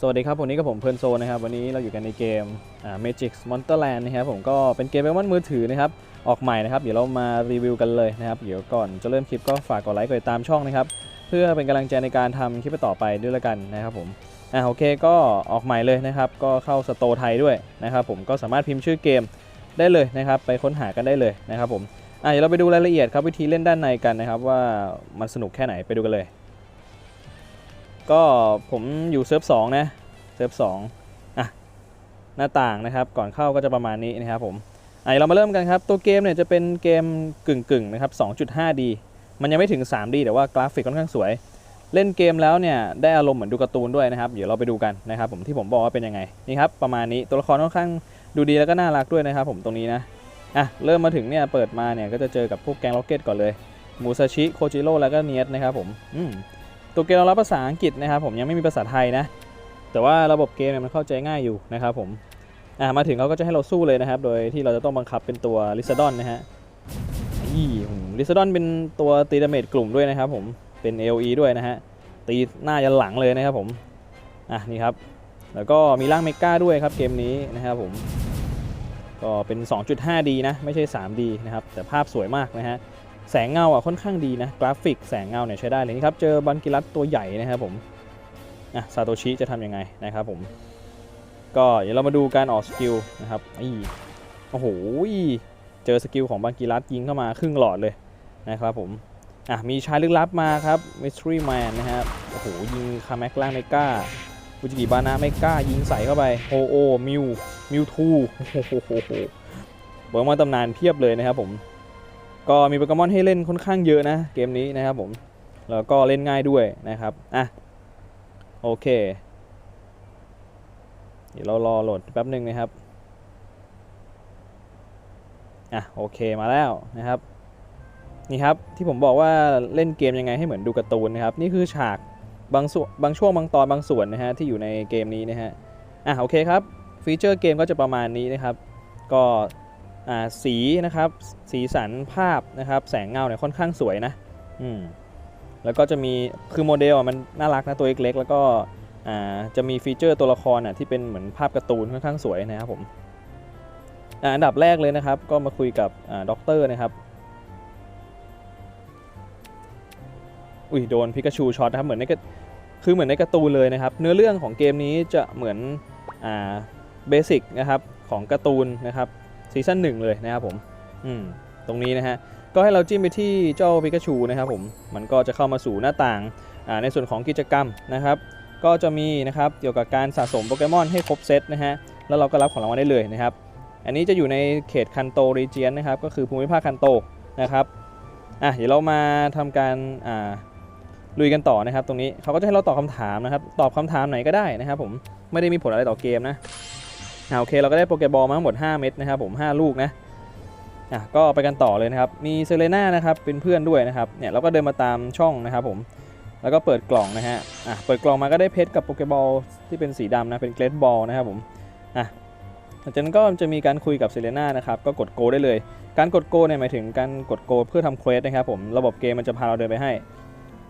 สวัสดีครับ วันนี้กับผมเพลินโซนะครับ วันนี้เราอยู่กันในเกมอ่า Magic Monsterland นะครับผมก็เป็นเกมเป็นวันมือถือนะครับ ออกใหม่นะครับ เดี๋ยวเรามารีวิวกันเลยนะครับ เดี๋ยวก่อนจะเริ่มคลิปก็ฝากกดไลค์กดติดตามช่องนะครับ เพื่อเป็นกำลังใจในการทำคลิปต่อไปด้วยละกันนะครับผม อ่าโอเคก็ออกใหม่เลยนะครับ ก็เข้าสโตร์ไทยด้วยนะครับผม ก็สามารถพิมพ์ชื่อเกมได้เลยนะครับ ไปค้นหากันได้เลยนะครับผม อะเดี๋ยวเราไปดูรายละเอียดครับวิธีเล่นด้านในกันนะครับว่ามันสนุกแค่ไหนไปดูกันเลย ก็ผมอยู่เซิร์ฟสองนะ เซิร์ฟสองอะหน้าต่างนะครับ ก่อนเข้าก็จะประมาณนี้นะครับผมอะเดี๋ยวเรามาเริ่มกันครับ ตัวเกมเนี่ยจะเป็นเกมกึ่งกึ่งๆนะครับ 2.5D มันยังไม่ถึง 3D แต่ว่ากราฟิกค่อนข้างสวย เล่นเกมแล้วเนี่ยได้อารมณ์เหมือนดูการ์ตูนด้วยนะครับ เดี๋ยวเราไปดูกันนะครับผมที่ผมบอกว่าเป็นยังไงนี่ครับประมาณนี้ตัวละครค่อนข้างดูดีแล้วก็น่ารักด้วยนะครับ ผมตรงนี้นะอะเริ่มมาถึงเนี่ยเปิดมาเนี่ยก็จะเจอกับพวกแกงล็อกเก็ตก่อนเลยมูซาชิโคจิโร่แล้วก็เนียสนะครับผมมตัวเกมเรารับภาษาอังกฤษนะครับผมยังไม่มีภาษาไทยนะ แต่ว่าระบบเกมเนี่ยมันเข้าใจง่ายอยู่นะครับผมอะมาถึงเขาก็จะให้เราสู้เลยนะครับ โดยที่เราจะต้องบังคับเป็นตัวลิซาดอนนะฮะยี่ลิซาดอนเป็นตัวตีดาเมจกลุ่มด้วยนะครับผมเป็น AOE ด้วยนะฮะตีหน้ายันหลังเลยนะครับผมอะนี่ครับแล้วก็มีร่างเมกาด้วยครับเกมนี้นะครับผมก็เป็น 2.5D นะไม่ใช่ 3D นะครับแต่ภาพสวยมากนะฮะแสงเงาอะค่อนข้างดีนะกราฟิกแสงเงาเนี่ยใช้ได้เลยนี่ครับเจอบันกิรัตตัวใหญ่นะครับผม อะซาโตชิจะทำยังไงนะครับผม ก็เดี๋ยวเรามาดูการออกสกิลนะครับอีโอ้โหเจอสกิลของบังกีรัตยิงเข้ามาครึ่งหลอดเลยนะครับผม อะมีชายลึกลับมาครับ Mystery Man นะครับ โอ้โหยิงคาแม็กล่างเมกาฟูจิกิบานะเมกายิงใส่เข้าไปโอโอมิวมิวทูโอ้โหโหโหโหเบิร์มาตำนานเพียบเลยนะครับผม ก็มีโปเกมอนให้เล่นค่อนข้างเยอะนะเกมนี้นะครับผม แล้วก็เล่นง่ายด้วยนะครับ อะ โอเค เดี๋ยวเรารอโหลดแป๊บหนึ่งนะครับ อะโอเคมาแล้วนะครับ นี่ครับที่ผมบอกว่าเล่นเกมยังไงให้เหมือนดูการ์ตูนนะครับ นี่คือฉากบางส่วนบางช่วงบางตอนบางส่วนนะฮะที่อยู่ในเกมนี้นะฮะ อะโอเคครับฟีเจอร์เกมก็จะประมาณนี้นะครับ ก็อ่าสีนะครับ สีสันภาพนะครับ แสงเงาเนี่ยค่อนข้างสวยนะ อืม แล้วก็จะมีคือโมเดลอะมันน่ารักนะตัวเล็กๆแล้วก็จะมีฟีเจอร์ตัวละครอะที่เป็นเหมือนภาพการ์ตูนค่อนข้างสวยนะครับผมอันดับแรกเลยนะครับ ก็มาคุยกับด็อกเตอร์นะครับอุ้ยโดนพิกาชูช็อตนะครับเหมือนในกคือเหมือนในการ์ตูนเลยนะครับ เนื้อเรื่องของเกมนี้จะเหมือนเบสิกนะครับของการ์ตูนนะครับซีซั่นหนึ่งเลยนะครับผมมตรงนี้นะฮะ ก็ให้เราจิ้มไปที่เจ้าพิกาชูนะครับผมมันก็จะเข้ามาสู่หน้าต่างาในส่วนของกิจกรรมนะครับ ก็จะมีนะครับเกี่ยวกับการสะสมโปเกมอนให้ครบเซตนะฮะแล้วเราก็รับของรางวัลได้เลยนะครับ อันนี้จะอยู่ในเขตคันโตรีเจียนนะครับก็คือภูมิภาคคันโตนะครับอะเดี๋ยวเรามาทำการอ่าลุยกันต่อนะครับ ตรงนี้เขาก็จะให้เราตอบคำถามนะครับ ตอบคำถามไหนก็ได้นะครับ ผมไม่ได้มีผลอะไรต่อเกมนะอ่าโอเคเราก็ได้โปเกบอลมาทั้งหมด 5 เม็ดนะครับผม 5 ลูกนะ อะก็ไปกันต่อเลยนะครับ มีเซเลน่านะครับเป็นเพื่อนด้วยนะครับ เนี่ยเราก็เดินมาตามช่องนะครับผม แล้วก็เปิดกล่องนะฮะ อะเปิดกล่องมาก็ได้เพชรกับโปเกบอลที่เป็นสีดำนะ เป็นเกรดบอลนะครับผม อะหลังจากนั้นก็จะมีการคุยกับเซเลน่านะครับ ก็กดโกได้เลย การกดโกเนี่ยหมายถึงการกดโกเพื่อทำเควสนะครับผม ระบบเกมมันจะพาเราเดินไปให้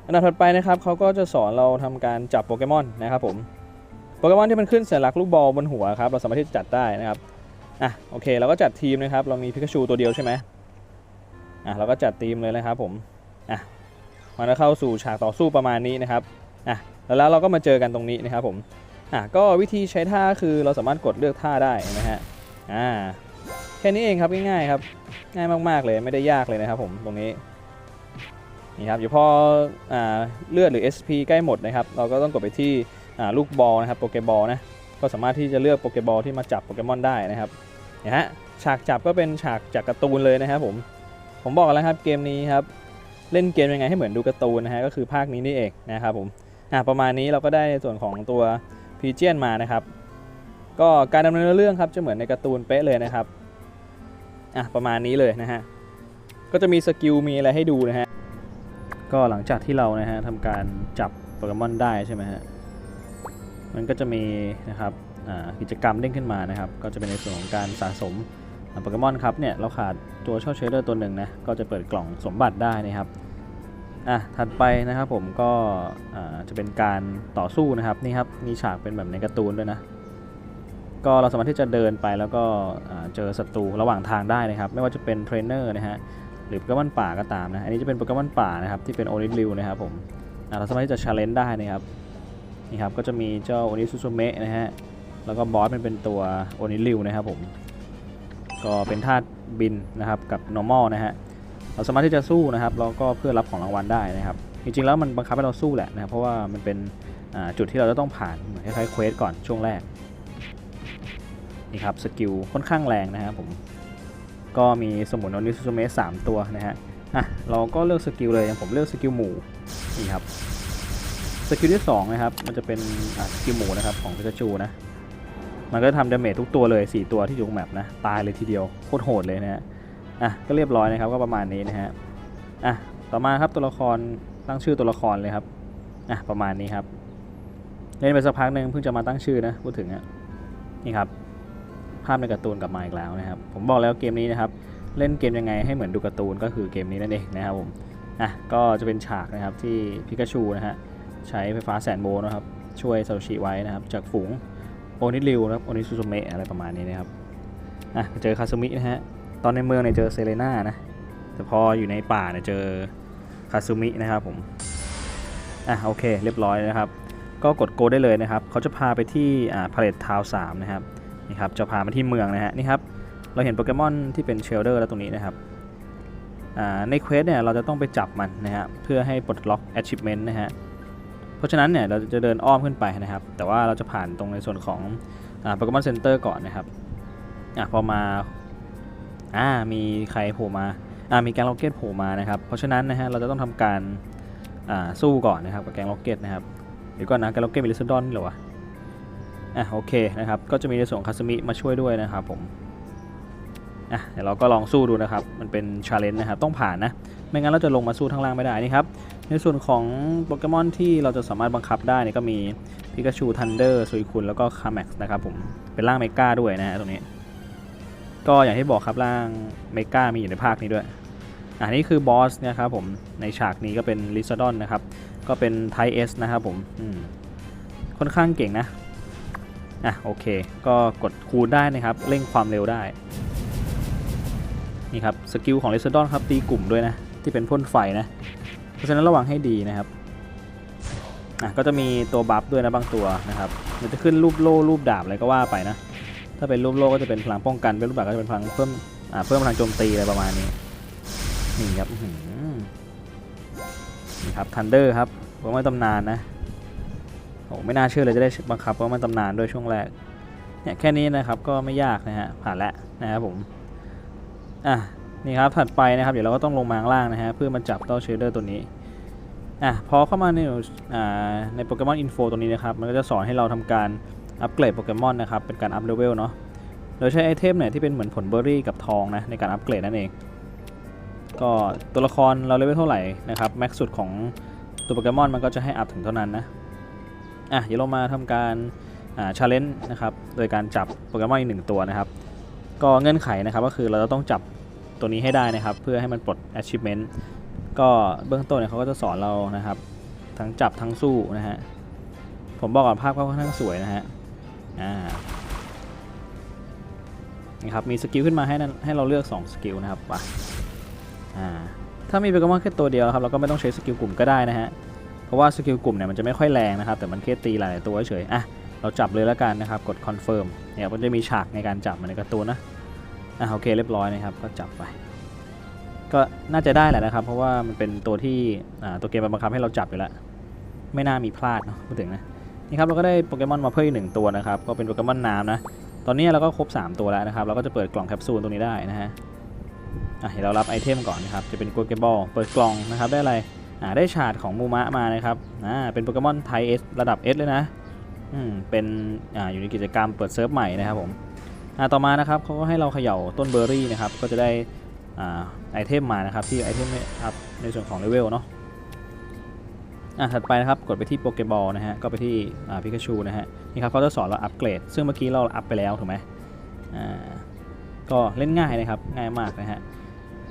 อันดับถัดไปนะครับเขาก็จะสอนเราทำการจับโปเกมอนนะครับผม โปเกมอนที่มันขึ้นสัญลักษณ์ลูกบอลบนหัวครับ เราสามารถที่จะจัดได้นะครับ อะโอเคเราก็จัดทีมนะครับ เรามีพิกาชูตัวเดียวใช่ไหมอะเราก็จัดทีมเลยนะครับผมอะมันจะเข้าสู่ฉากต่อสู้ประมาณนี้นะครับอะแล้วเราก็มาเจอกันตรงนี้นะครับผมอะก็วิธีใช้ท่าคือเราสามารถกดเลือกท่าได้นะฮะอ่าแค่นี้เองครับง่ายๆครับ ง่ายมากๆเลยไม่ได้ยากเลยนะครับผมตรงนี้นี่ครับเดี๋ยวพออ่าเลือดหรือ SP ใกล้หมดนะครับ เราก็ต้องกดไปที่อ่าลูกบอลนะครับโปเกบอลนะก็สามารถที่จะเลือกโปเกบอลที่มาจับโปเกมอนได้นะครับ นี่ยฮะฉากจับก็เป็นฉากจากการ์ตูนเลยนะครับผมผมบอกแล้วครับเกมนี้ครับเล่นเกมยังไงให้เหมือนดูการ์ตูนนะฮะก็คือภาคนี้นี่เองนะครับผมอะประมาณนี้เราก็ได้ส่วนของตัวพีเจียนมานะครับ ก็การดำเนินเรื่องครับจะเหมือนในการ์ตูนเป๊ะเลยนะครับอะประมาณนี้เลยนะฮะก็จะมีสกิลมีอะไรให้ดูนะฮะก็หลังจากที่เรานะฮะทำการจับโปเกมอนได้ใช่ไหมฮะมันก็จะมีนะครับ กิจกรรมเด้งขึ้นมานะครับ ก็จะเป็นในส่วนของการสะสมโปเกมอนครับเนี่ยเราขาดตัวช่อเชเดอร์ตัวหนึ่งนะก็จะเปิดกล่องสมบัติได้นะครับอะถัดไปนะครับผมก็จะเป็นการต่อสู้นะครับนี่ครับมีฉากเป็นแบบในการ์ตูนด้วยนะก็เราสามารถที่จะเดินไปแล้วก็เจอศัตรูระหว่างทางได้นะครับ ไม่ว่าจะเป็นเทรนเนอร์นะฮะหรือโปเกมอนป่าก็ตามนะอันนี้จะเป็นโปเกมอนป่านะครับที่เป็นโอนิริวนะครับผมเราสามารถที่จะชาเลนจ์ได้นะครับนี่ครับก็จะมีเจ้าโอนิซุซุเมะนะฮะ แล้วก็บอสมันเป็นตัวโอนิริวนะครับผม ก็เป็นธาตุบินนะครับกับ normal นะฮะ เราสามารถที่จะสู้นะครับแล้วก็เพื่อรับของรางวัลได้นะครับ จริงๆแล้วมันบังคับให้เราสู้แหละนะครับเพราะว่ามันเป็นจุดที่เราจะต้องผ่านเหมือนคล้ายๆเควสก่อนช่วงแรกนี่ครับสกิลค่อนข้างแรงนะครับผม ก็มีสมุนอนิสุเมะสามตัวนะฮะอะเราก็เลือกสกิลเลยอย่างผมเลือกสกิลหมู่นี่ครับสกิลที่สองนะครับมันจะเป็นสกิลหมูนะครับของพิกาจูนะ มันก็ทำดาเมจทุกตัวเลย 4 ตัวที่อยู่บนแมปนะ ตายเลยทีเดียว โคตรโหดเลยนะฮะ อะ ก็เรียบร้อยนะครับ ก็ประมาณนี้นะฮะ อะ ต่อมาครับตัวละคร ตั้งชื่อตัวละครเลยครับ อะ ประมาณนี้ครับ เล่นไปสักพักหนึ่งเพิ่งจะมาตั้งชื่อนะ พูดถึงอะ นี่ครับ ภาพในการ์ตูนกลับมาอีกแล้วนะครับ ผมบอกแล้วเกมนี้นะครับ เล่นเกมยังไงให้เหมือนดูการ์ตูนก็คือเกมนี้นั่นเองนะครับผม อะ ก็จะเป็นฉากนะครับที่พิกาชูนะฮะ ใช้ไฟฟ้าแสนโวลต์นะครับ ช่วยซาโตชิไว้นะครับ จากฝูง โอนิริวนะครับโอนิซูซูเมะอะไรประมาณนี้นะครับอะเจอคาซุมินะฮะตอนในเมืองเนี่ยเจอเซเลน่านะแต่พออยู่ในป่าเนี่ยเจอคาซูมินะครับผมอะโอเคเรียบร้อยนะครับ ก็กดโกได้เลยนะครับเขาจะพาไปที่อ่าพาเลตทาวสามนะครับนี่ครับจะพามาที่เมืองนะฮะนี่ครับเราเห็นโปเกมอนที่เป็นเชลเดอร์แล้วตรงนี้นะครับอ่าในเควสเนี่ยเราจะต้องไปจับมันนะฮะเพื่อให้ปลดล็อก achievement นะฮะ เพราะฉะนั้นเนี่ยเราจะเดินอ้อมขึ้นไปนะครับ แต่ว่าเราจะผ่านตรงในส่วนของอ่าโปเกมอนเซ็นเตอร์ก่อนนะครับอะพอมาอ่ามีใครโผล่มาอ่ามีแกงล็อกเก็ตโผล่มานะครับ เพราะฉะนั้นนะฮะเราจะต้องทำการอ่าสู้ก่อนนะครับกับแกงล็อกเก็ตนะครับเดี๋ยวก่อนนะแกงล็อกเก็ตมีลิซดอนเหรอวะอะโอเคนะครับก็จะมีในส่วนของคาสมิมาช่วยด้วยนะครับผมอะเดี๋ยวเราก็ลองสู้ดูนะครับ มันเป็นชาเลนจ์นะครับต้องผ่านนะ ไม่งั้นเราจะลงมาสู้ทางล่างไม่ได้นี่ครับ ในส่วนของโปเกมอนที่เราจะสามารถบังคับได้เนี่ยก็มีพิกาชูทันเดอร์ซุยคุนแล้วก็คาแม็กซ์นะครับผม เป็นร่างเมกาด้วยนะฮะตรงนี้ ก็อย่างที่บอกครับร่างเมกามีอยู่ในภาคนี้ด้วยอ่านี่คือบอสนะครับผม ในฉากนี้ก็เป็นลิซาดอนนะครับ ก็เป็นไทเอสนะครับผมมค่อนข้างเก่งนะ อะโอเค ก็กดคูณได้นะครับ เร่งความเร็วได้ นี่ครับสกิลของลิซาดอนครับตีกลุ่มด้วยนะ ที่เป็นพ่นไฟนะ เพราะฉะนั้นระวังให้ดีนะครับอะก็จะมีตัวบัฟด้วยนะบางตัวนะครับมันจะขึ้นรูปโล่รูปดาบอะไรก็ว่าไปนะ ถ้าเป็นรูปโล่ก็จะเป็นพลังป้องกัน เป็นรูปดาบก็จะเป็นพลังเพิ่มอ่าเพิ่มพลังโจมตีอะไรประมาณนี้ นี่ครับนี่ครับทันเดอร์ครับโปเกมอนตำนานนะโอ้ไม่น่าเชื่อเลยจะได้บังคับโปเกมอนตำนานด้วยช่วงแรกเนี่ยแค่นี้นะครับก็ไม่ยากนะฮะผ่านแล้วนะครับผมอะ นี่ครับถัดไปนะครับเดี๋ยวเราก็ต้องลงมาข้างล่างนะฮะเพื่อมาจับเต้าเชเดอร์ตัวนี้อะพอเข้ามาในในโปเกมอนอินโฟตัวนี้นะครับมันก็จะสอนให้เราทำการอัปเกรดโปเกมอนนะครับเป็นการอัพเลเวลเนาะโดยใช้ไอเทมเนี่ยที่เป็นเหมือนผลเบอร์รี่กับทองนะในการอัปเกรดนั่นเอง ก็ตัวละครเราเลเวลเท่าไหร่นะครับแม็กสุดของตัวโปเกมอนมันก็จะให้อัพถึงเท่านั้นนะอะเดี๋ยวเรามาทำการอ่าชาเลนจ์นะครับโดยการจับโปเกมอนอีกหนึ่งตัวนะครับก็เงื่อนไขนะครับก็คือเราจะต้องจับ ตัวนี้ให้ได้นะครับ เพื่อให้มันปลด achievement ก็เบื้องต้นเนี่ยเขาก็จะสอนเรานะครับ ทั้งจับทั้งสู้นะฮะ ผมบอกก่อนภาพก็ค่อนข้างสวยนะฮะ อ่านี่ครับ มีสกิลขึ้นมาให้นั่นให้เราเลือก 2 สกิลนะครับว่ะอ่า ถ้ามีโปเกมอนแค่ตัวเดียวครับเราก็ไม่ต้องใช้สกิลกลุ่มก็ได้นะฮะ เพราะว่าสกิลกลุ่มเนี่ยมันจะไม่ค่อยแรงนะครับ แต่มันแค่ตีหลายตัวเฉยๆอะ เราจับเลยแล้วกันนะครับ กด confirm เนี่ยมันจะมีฉากในการจับมันในกร์ตูนนะ อะโอเคเรียบร้อยนะครับ ก็จับไป ก็น่าจะได้แหละนะครับ เพราะว่ามันเป็นตัวที่ตัวเกมมันบังคับให้เราจับอยู่แล้ว ไม่น่ามีพลาดเนาะพูดถึงนะนี่ครับเราก็ได้โปเกมอนมาเพิ่มอีกหนึ่งตัวนะครับ ก็เป็นโปเกมอนน้ำนะ ตอนนี้เราก็ครบ 3 ตัวแล้วนะครับ เราก็จะเปิดกล่องแคปซูลตรงนี้ได้นะฮะอะเดี๋ยวเรารับไอเทมก่อนนะครับ จะเป็นโปเกบอลเปิดกล่องนะครับได้อะไรอ่าได้ชาร์ดของมูมะมานะครับอ่าเป็นโปเกมอนไทเอสระดับ S เลยนะอืมเป็นอ่าอยู่ในกิจกรรมเปิดเซิร์ฟใหม่นะครับผม ต่อมานะครับเขาก็ให้เราเขย่าต้นเบอร์รี่นะครับก็จะได้อไอเทมมานะครับที่ไอเทมอัพในส่วนของเลเวลเนาะอะถัดไปนะครับกดไปที่โปเกบอลนะฮะก็ไปที่อ่าพิกาชูนะฮะนี่ครับเขาจะสอนเราอัปเกรด ซึ่งเมื่อกี้เราอัพไปแล้วถูกไหมอ่าก็เล่นง่ายนะครับง่ายมากนะฮะ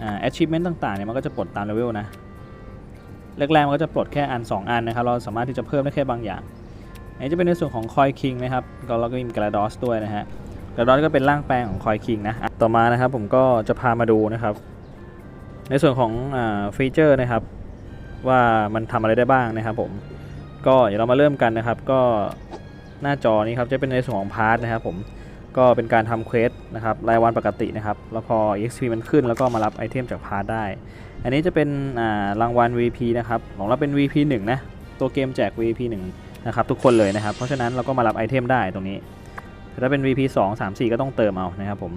อ่า achievement ต่างๆเนี่ยมันก็จะปลดตามเลเวลนะแรกๆมันก็จะปลดแค่อัน 2 อันนะครับเราสามารถที่จะเพิ่มได้แค่บางอย่างอันนี้จะเป็นในส่วนของคอยคิงนะครับก็เราก็มีกระดอสด้วยนะฮะ กระดอสก็เป็นร่างแปลงของคอยคิงนะ ต่อมานะครับผมก็จะพามาดูนะครับ ในส่วนของฟีเจอร์นะครับ ว่ามันทำอะไรได้บ้างนะครับผมก็เดี๋ยวเรามาเริ่มกันนะครับ ก็หน้าจอนี้ครับจะเป็นในส่วนของพาร์ทนะครับผมก็เป็นการทำเควสนะครับรายวันปกตินะครับแล้วพอ EXP มันขึ้นแล้วก็มารับไอเทมจากพาร์ทได้ อันนี้จะเป็นรางวัล VP นะครับของเราเป็น VP 1นะตัวเกมแจก VP 1นะครับทุกคนเลยนะครับ เพราะฉะนั้นเราก็มารับไอเทมได้ตรงนี้ ถ้าเป็น VP 2 3 4 ก็ต้องเติมเอานะครับผม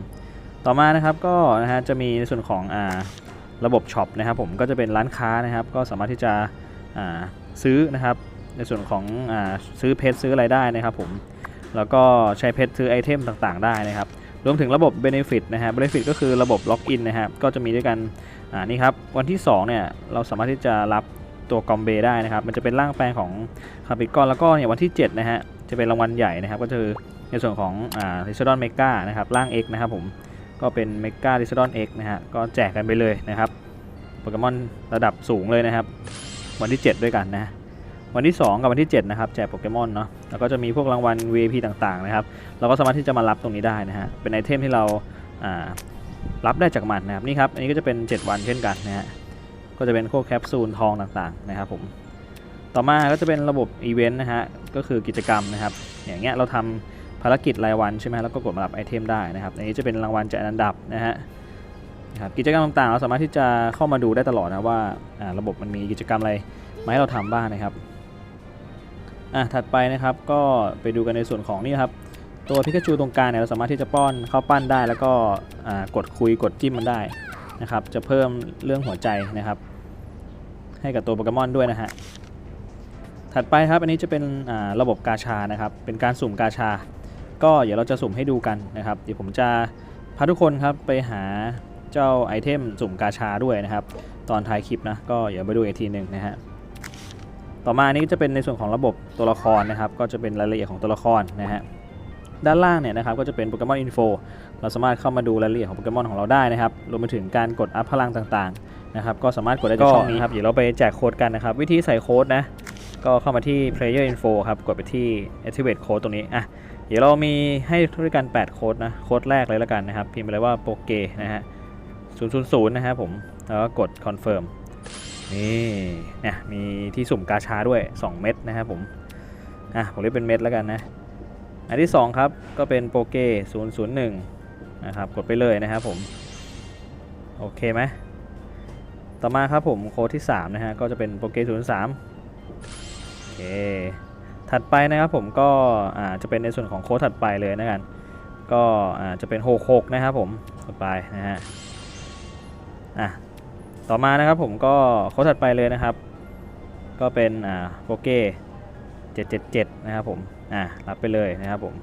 ต่อมานะครับก็นะฮะจะมีในส่วนของอ่าระบบช็อปนะครับผมก็จะเป็นร้านค้านะครับ ก็สามารถที่จะอ่าซื้อนะครับ ในส่วนของอาซื้อเพชรซื้ออะไรได้นะครับผมแล้วก็ใช้เพชรซื้อไอเทมต่างๆ ได้นะครับ รวมถึงระบบ Benefit นะฮะ Benefit ก็คือระบบล็อกอินนะครับ ก็จะมีด้วยกัน อ่า นี่ครับ วันที่ 2 เนี่ย เราสามารถที่จะรับตัวกอมเบได้นะครับ มันจะเป็นร่างแปลงของคาปิกอน แล้วก็เนี่ยวันที่ 7 นะฮะ จะเป็นรางวัลใหญ่นะครับ ก็คือ ในส่วนของอ่า r i s o d o n Mega นะครับร่าง X นะครับผมก็เป็น Mega r i s o d o n X นะฮะก็แจกกันไปเลยนะครับโปเกมอนระดับสูงเลยนะครับ วันที่ 7 ด้วยกันนะวันที่ 2 กับวันที่ 7 นะครับ แจกโปเกมอนเนาะแล้วก็จะมีพวกรางวัล VIP ต่างๆนะครับ เราก็สามารถที่จะมารับตรงนี้ได้นะฮะเป็นไอเทมที่เราอ่ารับได้จากมันนะครับนี่ครับ อันนี้ก็จะเป็น 7 วันเช่นกันนะฮะก็จะเป็นพวกแคปซูลทองต่างๆนะครับผมต่อมาก็จะเป็นระบบอีเวนต์นะฮะก็คือกิจกรรมนะครับอย่างเงี้ยเราทำ ภารกิจรายวันใช่ไหมแล้วก็กดมารับไอเทมได้นะครับอันนี้จะเป็นรางวัลจัดอันดับนะฮะครับกิจกรรมต่างๆ เราสามารถที่จะเข้ามาดูได้ตลอดนะว่าระบบมันมีกิจกรรมอะไรมาให้เราทำบ้างนะครับอะถัดไปนะครับก็ไปดูกันในส่วนของนี่ครับตัวพิกาจูตรงกลางเนี่ยเราสามารถที่จะป้อนเข้าปั้นได้ แล้วก็กดคุยกดจิ้มมันได้นะครับจะเพิ่มเรื่องหัวใจนะครับ ให้กับตัวโปเกมอนด้วยนะฮะถัดไปครับอันนี้จะเป็นระบบกาชานะครับเป็นการสุ่มกาชา ก็เดี๋ยวเราจะสุ่มให้ดูกันนะครับ เดี๋ยวผมจะพาทุกคนครับไปหาเจ้าไอเทมสุ่มกาชาด้วยนะครับ ตอนท้ายคลิปนะ ก็เดี๋ยวไปดูอีกทีหนึ่งนะฮะต่อมานี้จะเป็นในส่วนของระบบตัวละครนะครับ ก็จะเป็นรายละเอียดของตัวละครนะฮะด้านล่างเนี่ยนะครับก็จะเป็นโปเกมอนอินโฟเราสามารถเข้ามาดูรายละเอียดของโปเกมอนของเราได้นะครับรวมไปถึงการกดอัพพลังต่างๆนะครับก็สามารถกดได้จากช่องนี้ครับเดี๋ยวเราไปแจกโค้ดกันนะครับ วิธีใส่โค้ดนะ ก็เข้ามาที่ player info ครับกดไปที่ activate code ตรงนี้อะ เดี๋ยวเรามีให้ด้วยกัน 8 โค้ดนะ โค้ดแรกเลยแล้วกันนะครับ พิมพ์ไปเลยว่าโปเกนะฮะ000นะครับผม แล้วก็กด confirm นี่เนี่ยมีที่สุ่มกาชาด้วย 2 เม็ดนะครับผม อะ ผมเรียกเป็นเม็ดแล้วกันนะ อันที่ 2 ครับ ก็เป็นโปเก001นะครับ กดไปเลยนะครับผม โอเคไหม ต่อมาครับผมโค้ดที่ 3 นะฮะ ก็จะเป็นโปเก03โอเค ถัดไปนะครับผมก็จะเป็นในส่วนของโค้ดถัดไปเลยนะกันก็จะเป็น 66 นะครับผมต่อไปนะฮะอะต่อมานะครับผมก็โค้ดถัดไปเลยนะครับ ก็เป็นอ่าโปเก้777 นะครับผมอะรับไปเลยนะครับผม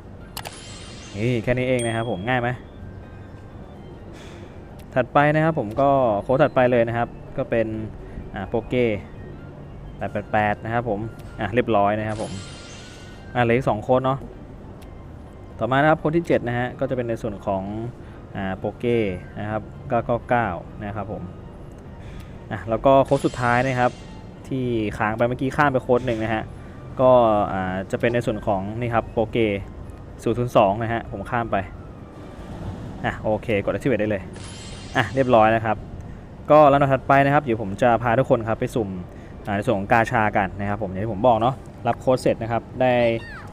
นี่แค่นี้เองนะครับผมง่ายไหมถัดไปนะครับผมก็โค้ดถัดไปเลยนะครับ ก็เป็นอ่าโปเก้888 นะครับผมอะเรียบร้อยนะครับผม อะเหลือสองโค้ดเนาะต่อมานะครับโค้ดที่ 7 นะฮะ ก็จะเป็นในส่วนของอ่าโปเกนะครับ999นะครับผมอะแล้วก็โค้ดสุดท้ายนะครับ ที่ค้างไปเมื่อกี้ข้ามไปโค้ดหนึ่งนะฮะก็อ่าจะเป็นในส่วนของนี่ครับโปเก002นนะฮะผมข้ามไปอะโอเคกด activate ได้เลยอะเรียบร้อยนะครับ ก็ลำดับถัดไปนะครับเดี๋ยวผมจะพาทุกคนครับไปสุ่มอ่าในส่วนของกาชากันนะครับผมอย่างที่ผมบอกเนาะ รับโค้ดเสร็จนะครับ ได้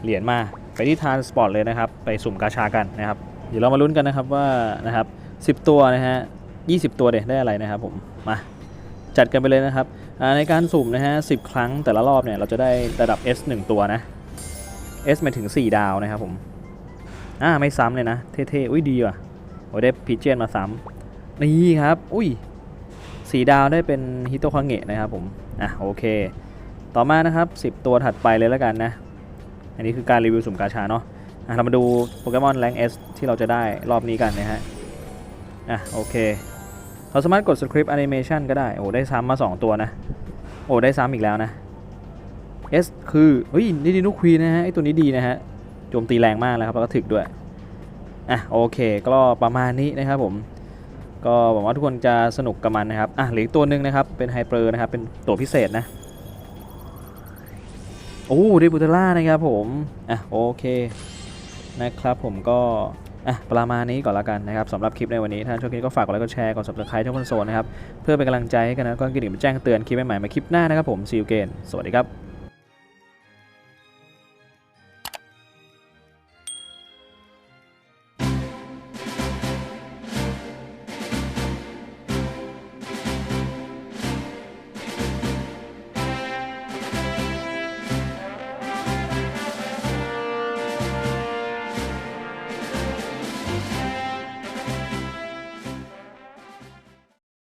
เหรียญมาไปที่ทานสปอร์ตเลยนะครับ ไปสุ่มกาชากันนะครับ เดี๋ยวเรามาลุ้นกันนะครับว่านะครับ10 ตัวนะฮะ20 ตัวเด็ได้อะไรนะครับผม มาจัดกันไปเลยนะครับ ในการสุ่มนะฮะ10 ครั้งแต่ละรอบเนี่ยเราจะได้ระดับ S 1 ตัวนะ S หมายถึง 4 ดาวนะครับผม อ่าไม่ซ้ำเลยนะ เท่ๆ อุ้ยดีว่ะโอ้ยได้พีเจนมาซ้ำนี่ครับ อุ้ยสดาวได้เป็นฮิโตคังเงะนะครับผม อะโอเค ต่อมานะครับ 10 ตัวถัดไปเลยแล้วกันนะ อันนี้คือการรีวิวสุ่มกาชาเนาะอะเรามาดูโปเกมอนแรง S ที่เราจะได้รอบนี้กันนะฮะ อะโอเค เราสามารถกด script animation ก็ได้ โอ้ได้ซ้ำมา 2 ตัวนะ โอ้ได้ซ้ำอีกแล้วนะ S คือเฮ้ยนี่ดีนุควีนะฮะไอตัวนี้ดีนะฮะ โจมตีแรงมากแล้วครับแล้วก็ถึกด้วย อะโอเค ก็ประมาณนี้นะครับผม ก็หวังว่าทุกคนจะสนุกกับมันนะครับ อะเหลืออีกตัวหนึ่งนะครับ เป็นไฮเปอร์นะครับ เป็นตัวพิเศษนะ โอ้ดิบุตล่านะครับผมอะโอเคนะครับผมก็อะประมาณนี้ก่อนละกันนะครับสำหรับคลิปในวันนี้ ถ้าชอบคลิปก็ฝากกดไลค์กดแชร์กด subscribe ช่องคนโซนนะครับ เพื่อเป็นกำลังใจให้กันนะก็กระดิ่มแจ้งเตือนคลิปใหม่ๆมาคลิปหน้านะครับผม see you again สวัสดีครับ